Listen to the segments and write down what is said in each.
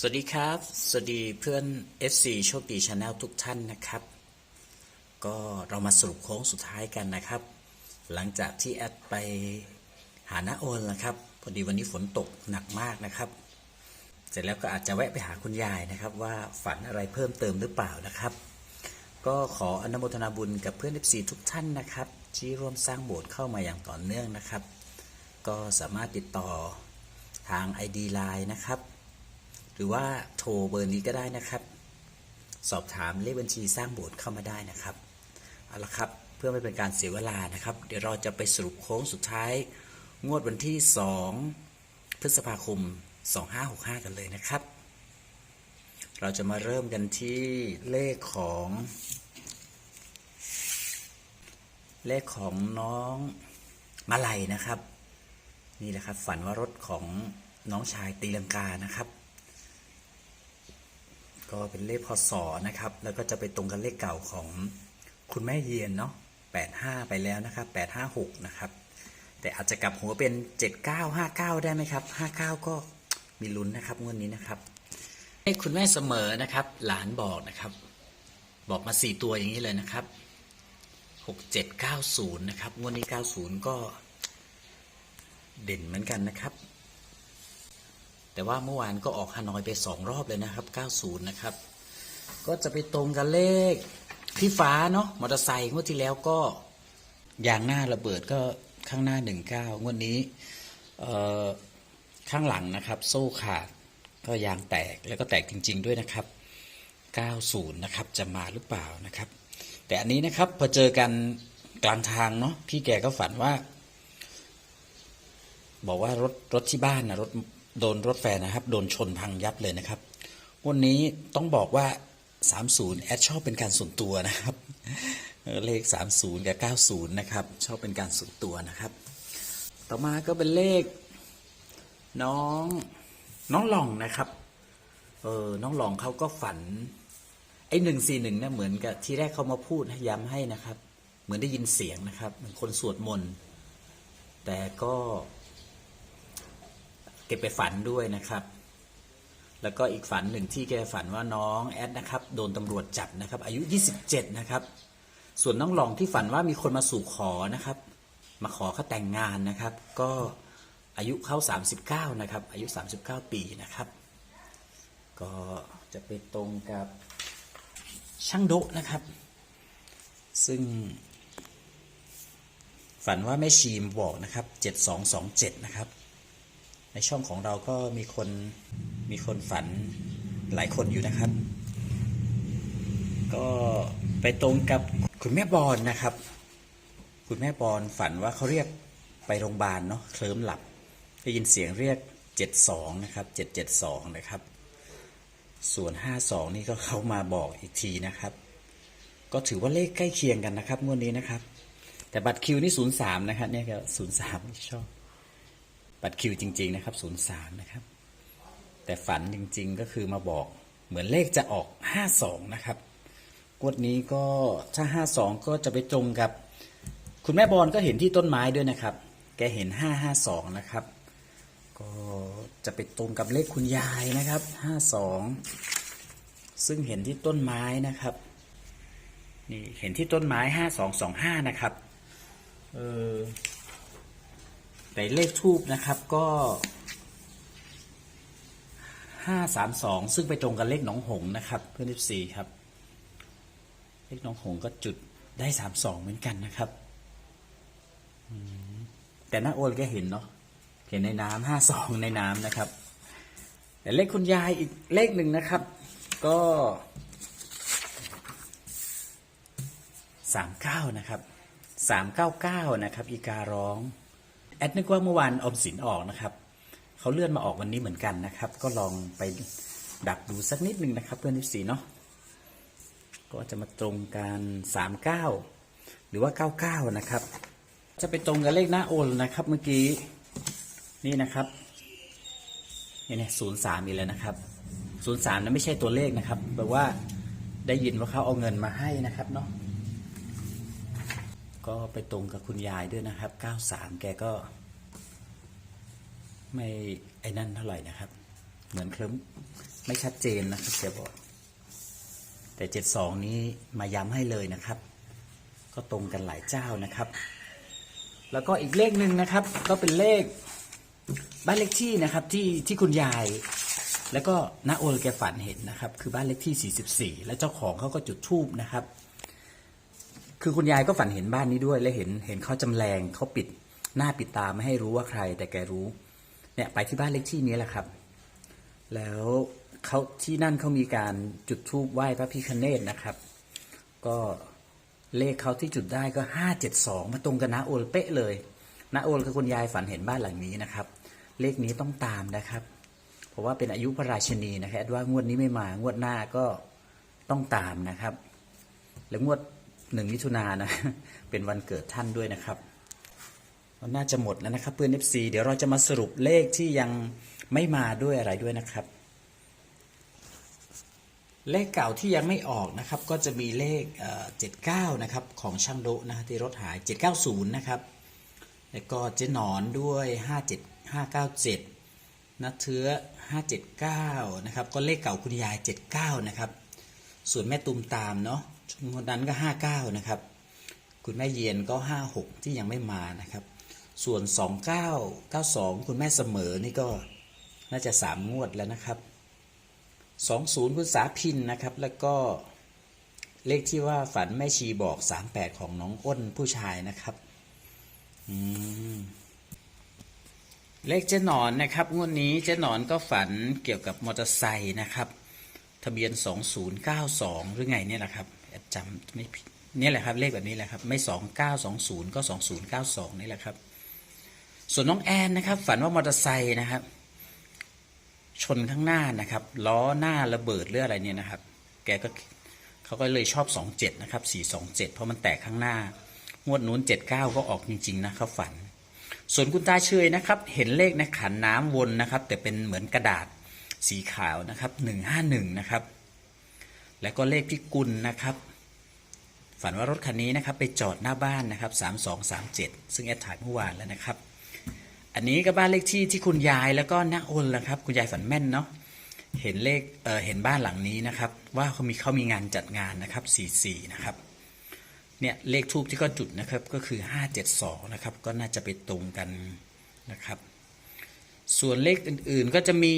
สวัสดีครับ สวัสดีเพื่อน FC โชคดีชาแนลทุกท่านนะครับ ก็เรามาสรุปโค้งสุดท้ายกันนะครับ หลังจากที่แอดไปหาน้าโอนนะครับ พอดีวันนี้ฝนตกหนักมากนะครับ เสร็จแล้วก็อาจจะแวะไปหาคุณยายนะครับ ว่าฝันอะไรเพิ่มเติมหรือเปล่านะครับ ก็ขออนุโมทนาบุญกับเพื่อน FC ทุกท่านนะครับที่ร่วมสร้างโบสถ์เข้ามาอย่างต่อเนื่องนะครับ ก็สามารถติดต่อทาง ID Line นะครับ หรือว่าโทรเบอร์นี้ก็ได้นะครับ สอบถามเลขบัญชีสร้างโบสถ์เข้ามาได้นะครับ เอาละครับ เพื่อไม่เป็นการเสียเวลานะครับ เดี๋ยวเราจะไปสรุปโค้งสุดท้าย งวดวันที่ 2 พฤษภาคม 2565 กันเลยนะครับ เราจะมาเริ่มกันที่เลขของ เลขของน้องมาลัยนะครับ นี่แหละครับ ฝันว่ารถของน้องชายตีลังกานะครับ ก็เป็นเลขพศนะครับ แล้วก็จะไปตรงกับเลขเก่าของคุณแม่เยียนเนาะ85 ไปแล้วนะครับ856 นะครับ แต่อาจจะกลับหัวเป็น 7959 ได้ไหมครับ 59 ก็มีลุ้นนะครับงวดนี้นะครับให้คุณแม่เสมอนะครับ หลานบอกนะครับ บอกมา 4 ตัวอย่างนี้เลยนะครับ 6790 นะครับงวดนี้ 90 ก็เด่นเหมือนกันนะครับ แต่ว่าเมื่อวานก็ออกฮานอยไปสองรอบเลยนะครับ 90 นะครับ ก็จะไปตรงกับเลขพี่ฟ้าเนาะมอเตอร์ไซค์งวดที่แล้วก็ยางหน้าระเบิดก็ข้างหน้า 19 งวดนี้เอ่อข้างหลังนะครับ โซ่ขาดก็ยางแตกแล้วก็แตกจริง ๆ ด้วยนะครับ 90 นะครับจะมาหรือเปล่านะครับ แต่อันนี้นะครับพอเจอกันกลางทางเนาะพี่แกก็ฝันว่า บอกว่ารถรถที่บ้านนะรถ โดนรถแฟนนะครับ โดนชนพังยับเลยนะครับ วันนี้ต้องบอกว่า 30 แอดชอบเป็นการส่วนตัวนะครับ เลข 30 กับ 90 นะครับ ชอบเป็นการส่วนตัวนะครับ ต่อมาก็เป็นเลข น้องน้องหลองนะครับเออน้องหลองเขาก็ฝัน ไอ้หนึ่งสี่หนึ่งเนี่ยเหมือนกับที่แรกเขามาพูดย้ำให้นะครับ เหมือนได้ยินเสียงนะครับ เหมือนคนสวดมนต์แต่ก็ เก็บไปฝันด้วยนะครับ แล้วก็อีกฝันหนึ่งที่แกฝันว่าน้องแอดนะครับโดนตำรวจจับนะครับ อายุ 27 นะครับ ส่วนน้องหลองที่ฝันว่ามีคนมาสู่ขอนะครับ มาขอเขาแต่งงานนะครับ ก็อายุเขา39 นะครับ อายุ 39 ปีนะครับ ก็จะไปตรงกับช่างโดะนะครับ ซึ่ง ฝันว่าแม่ชีมบอกนะครับ 7227 นะครับ ในช่องของเราก็มีคนมีคนฝันหลายคนอยู่นะครับ ก็ไปตรงกับคุณแม่บอลนะครับ คุณแม่บอลฝันว่าเขาเรียกไปโรงพยาบาลเนาะเคลิ้มหลับได้ยินเสียงเรียก 72 นะครับ 772 นะครับ ส่วน 52 นี่ก็เขามาบอกอีกทีนะครับ ก็ถือว่าเลขใกล้เคียงกันนะครับงวดนี้นะครับ แต่บัตรคิวนี่ 03 นะครับเนี่ยก็03ที่ชอบ บัตรคิวจริง ๆ นะครับ03นะครับ แต่ฝันจริง ๆ ก็คือมาบอกเหมือนเลขจะออก52นะครับงวดนี้ก็ถ้า52ก็จะไปตรงกับ คุณแม่บอลก็เห็นที่ต้นไม้ด้วยนะครับ แกเห็น552นะครับ ก็จะไปตรงกับเลขคุณยายนะครับ52ซึ่งเห็นที่ต้นไม้นะครับนี่เห็นที่ต้นไม้5225นะครับ เออ แต่เลขทูบนะครับก็ห้าสามสองซึ่งไปตรงกับเลขหนองหงนะครับ เพื่อนสี่ครับ เลขหนองหงก็จุดได้สามสองเหมือนกันนะครับแต่น้าโอนก็เห็นเนาะเห็นในน้ำห้าสองในน้ำนะครับ แต่เลขคุณยายอีกเลขหนึ่งนะครับ ก็สามเก้านะครับสามเก้าเก้านะครับ อีการ้อง แอดนึกว่าเมื่อวานออมสินออกนะครับเขาเลื่อนมาออกวันนี้เหมือนกันนะครับ ก็ลองไปดักดูสักนิดหนึ่งนะครับเพื่อนที่สีเนาะก็จะมาตรงกันสามเก้าหรือว่าเก้าเก้านะครับ จะไปตรงกับเลขหน้าโอนนะครับ เมื่อกี้นี่นะครับนี่เนี่ยศูนย์สามอีกแล้วนะครับศูนย์สามนั้นไม่ใช่ตัวเลขนะครับแปลว่าได้ยินว่าเขาเอาเงินมาให้นะครับเนาะ ก็ไปตรงกับคุณยายด้วยนะครับ 93 แกก็ ไม่ไอ้นั่นเท่าไหร่นะครับ เหมือนเคลิ้มไม่ชัดเจนนะครับเสียบอก แต่เจ็ดสองนี้มาย้ำให้เลยนะครับ ก็ตรงกันหลายเจ้านะครับ แล้วก็อีกเลขหนึ่งนะครับ ก็เป็นเลขบ้านเลขที่นะครับที่ที่คุณยาย แล้วก็น้าโอลแกฝันเห็นนะครับ คือบ้านเลขที่ 44 และเจ้าของเขาก็จุดธูปนะครับ คือคุณยายก็ฝันเห็นบ้านนี้ด้วย และเห็นเห็นเขาจำแรงเขาปิดหน้าปิดตาไม่ให้รู้ว่าใคร แต่แกรู้ เนี่ยไปที่บ้านเลขที่นี้แหละครับ แล้วเขาที่นั่นเขามีการจุดธูปไหว้พระพิคเนตนะครับ ก็เลขเขาที่จุดได้ก็ห้าเจ็ดสองมาตรงกับนาโอลเป๊ะเลยนาโอลกับคุณยายฝันเห็นบ้านหลังนี้นะครับ เลขนี้ต้องตามนะครับ เพราะว่าเป็นอายุพระราชนีนะครับแอดว่างวดนี้ไม่มางวดหน้าก็ต้องตามนะครับ แล้วงวด หนึ่งมิถุนานะ เป็นวันเกิดท่านด้วยนะครับก็น่าจะหมดแล้วนะครับเพื่อน FC เดี๋ยวเราจะมาสรุปเลขที่ยังไม่มาด้วยอะไรด้วยนะครับ เลขเก่าที่ยังไม่ออกนะครับ ก็จะมีเลขเอ่อ79นะครับของช่างโดนะที่รถหาย 790 นะครับ แล้วก็เจ๊หนอนด้วย 57 597นัทเทือ579 นะครับ ก็เลขเก่าคุณยาย 79 นะครับ ส่วนแม่ตุมตามเนาะ งวดนั้นก็ 59 นะครับ คุณแม่เย็นก็ 56 ที่ยังไม่มานะครับ ส่วน 2992 คุณแม่เสมอนี่ก็น่าจะ 3 งวดแล้วนะครับสองศูนย์คุณสาพินนะครับ แล้วก็เลขที่ว่าฝันแม่ชีบอกสามแปดของน้องอ้นผู้ชายนะครับอืมเลขเจ๊หนอนนะครับงวดนี้เจ๊หนอนก็ฝันเกี่ยวกับมอเตอร์ไซค์นะครับ ทะเบียน 2092 หรือไงเนี่ยแหละครับ จำไม่ผิดนี่แหละครับเลขแบบนี้แหละครับไม่2920ก็2092นี่แหละครับ ส่วนน้องแอนนะครับ ฝันว่ามอเตอร์ไซค์นะครับ ชนข้างหน้านะครับ ล้อหน้าระเบิดหรืออะไรเนี่ยนะครับ แกก็เขาก็เลยชอบ27นะครับ427เจ็ดเพราะมันแตกข้างหน้างวดนู้น79ก็ออกจริง ๆ นะเขาฝัน ส่วนคุณตาเชยนะครับ เห็นเลขในขันน้ำวนนะครับ แต่เป็นเหมือนกระดาษสีขาวนะครับ151นะครับ แล้วก็เลขพิกุลนะครับ ฝันว่ารถคันนี้นะครับ ไปจอดหน้าบ้านนะครับ 3237 ซึ่งแอดถ่ายเมื่อวานแล้วนะครับ อันนี้ก็บ้านเลขที่ที่คุณยายแล้วก็น้าโอนแหละครับ คุณยายฝันแม่นเนาะเห็นเลขเออเห็นบ้านหลังนี้นะครับ ว่าเขามีเขามีงานจัดงานนะครับ 44 นะครับเนี่ยเลขทูบที่ก็จุดนะครับก็คือ 572 นะครับ ก็น่าจะไปตรงกันนะครับ ส่วนเลขอื่นๆก็จะมี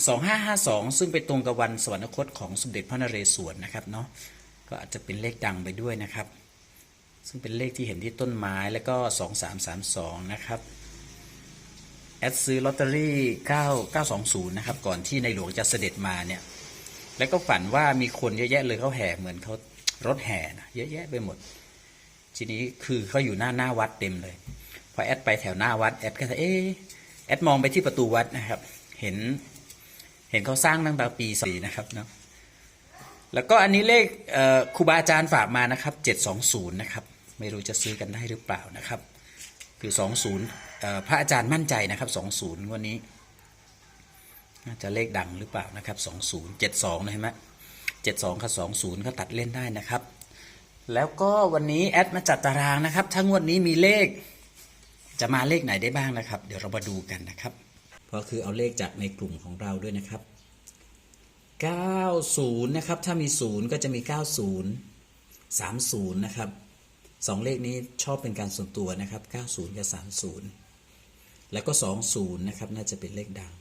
2552 ซึ่งไปตรงกับวันสวรรคตของสมเด็จพระนเรศวรนะครับเนาะก็อาจจะเป็นเลขดังไปด้วยนะครับ ซึ่งเป็นเลขที่เห็นที่ต้นไม้แล้วก็ 2332 นะครับแอดซื้อลอตเตอรี่9 920 นะครับ ก่อนที่ในหลวงจะเสด็จมาเนี่ย แล้วก็ฝันว่ามีคนเยอะแยะเลยเขาแห่เหมือนเขารถแห่นะเยอะแยะไปหมด ทีนี้คือเขาอยู่หน้าหน้าวัดเต็มเลย พอแอดไปแถวหน้าวัดแอดก็จะเอ๊แอดมองไปที่ประตูวัดนะครับ เห็น เห็นเขาสร้างตั้งแต่ปีสี่นะครับเนาะแล้วก็อันนี้เลขครูบาอาจารย์ฝากมานะครับ 720 นะครับ ไม่รู้จะซื้อกันได้หรือเปล่านะครับ คือ 20อพระอาจารย์มั่นใจนะครับ 20 วันนี้ น่าจะเลขดังหรือเปล่านะครับ 20 72นะเห็นไหม72 กับ 20 ก็ตัดเล่นได้นะครับ แล้วก็วันนี้แอดมาจัดตารางนะครับทั้งวันนี้มีเลข จะมาเลขไหนได้บ้างนะครับ เดี๋ยวเรามาดูกันนะครับ ก็คือเอาเลขจากในกลุ่มของเราด้วยนะครับ 90 นะครับ ถ้ามี 0 ก็จะมี 90 30 นะครับสองเลขนี้ชอบเป็นการส่วนตัวนะครับ 90 กับ 30 แล้วก็ 20 นะครับ น่าจะเป็นเลขดัง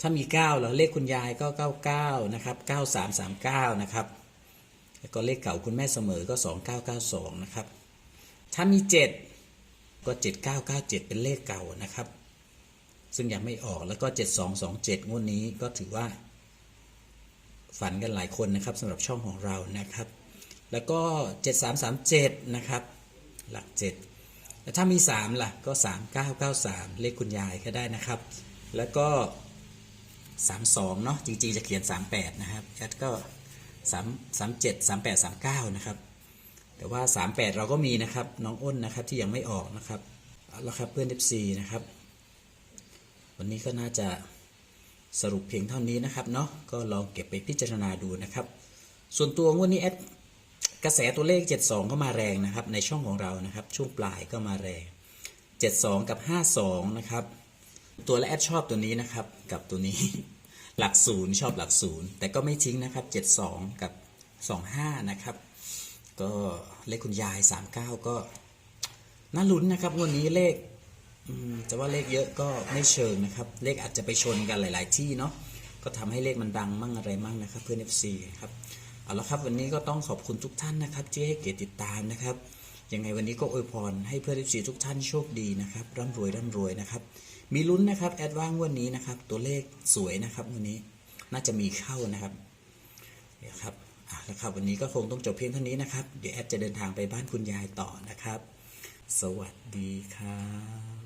ถ้ามี 9 แล้วเลขคุณยายก็ 99 นะครับ 9339 นะครับ แล้วก็เลขเก่าคุณแม่เสมอก็ 2992 นะครับ ถ้ามี 7 ก็ 7997 เป็นเลขเก่านะครับ ซึ่งยังไม่ออกแล้วก็ 7227 งวดนี้ก็ถือว่า ฝันกันหลายคนนะครับสำหรับช่องของเรานะครับ แล้วก็ 7337 นะครับ หลัก 7 แล้วถ้ามี 3 ล่ะ ก็ 3993 เลขคุณยายก็ได้นะครับ แล้วก็ 32 เนาะจริงๆจะเขียน 38 นะครับแอดก็ 3 37 38 39 นะครับ แต่ว่า 38 เราก็มีนะครับ น้องอ้นนะครับที่ยังไม่ออกนะครับเอาละครับเพื่อน FC นะครับ วันนี้ก็น่าจะสรุปเพียงเท่านี้นะครับเนาะก็ลองเก็บไปพิจารณาดูนะครับ ส่วนตัวงวดนี้แอดกระแสตัวเลข 72 ก็มาแรงนะครับ ในช่องของเรานะครับ ช่วงปลายก็มาแรง 72 กับ 52 นะครับ ตัวและแอดชอบตัวนี้นะครับ กับตัวนี้ หลักศูนย์ชอบหลักศูนย์แต่ก็ไม่ทิ้งนะครับ 72 กับ 25 นะครับ ก็เลขคุณยาย 39 ก็น่าลุ้นนะครับงวันนี้เลข จะว่าเลขเยอะก็ไม่เชิงนะครับ เลขอาจจะไปชนกันหลาย ๆ ที่เนาะก็ทำให้เลขมันดังมั่งอะไรมั่งนะครับเพื่อน FC ครับเอาละครับวันนี้ก็ต้องขอบคุณทุกท่านนะครับที่ให้เกียรติติดตามนะครับยังไงวันนี้ก็อวยพรให้เพื่อน FC ทุกท่านโชคดีนะครับร่ำรวยร่ำรวยนะครับมีลุ้นนะครับแอดว่างวันนี้นะครับ ตัวเลขสวยนะครับวันนี้น่าจะมีเข้านะครับเดี๋ยวครับอะแล้วครับวันนี้ก็คงต้องจบเพียงเท่านี้นะครับ เดี๋ยวแอดจะเดินทางไปบ้านคุณยายต่อนะครับ สวัสดีครับ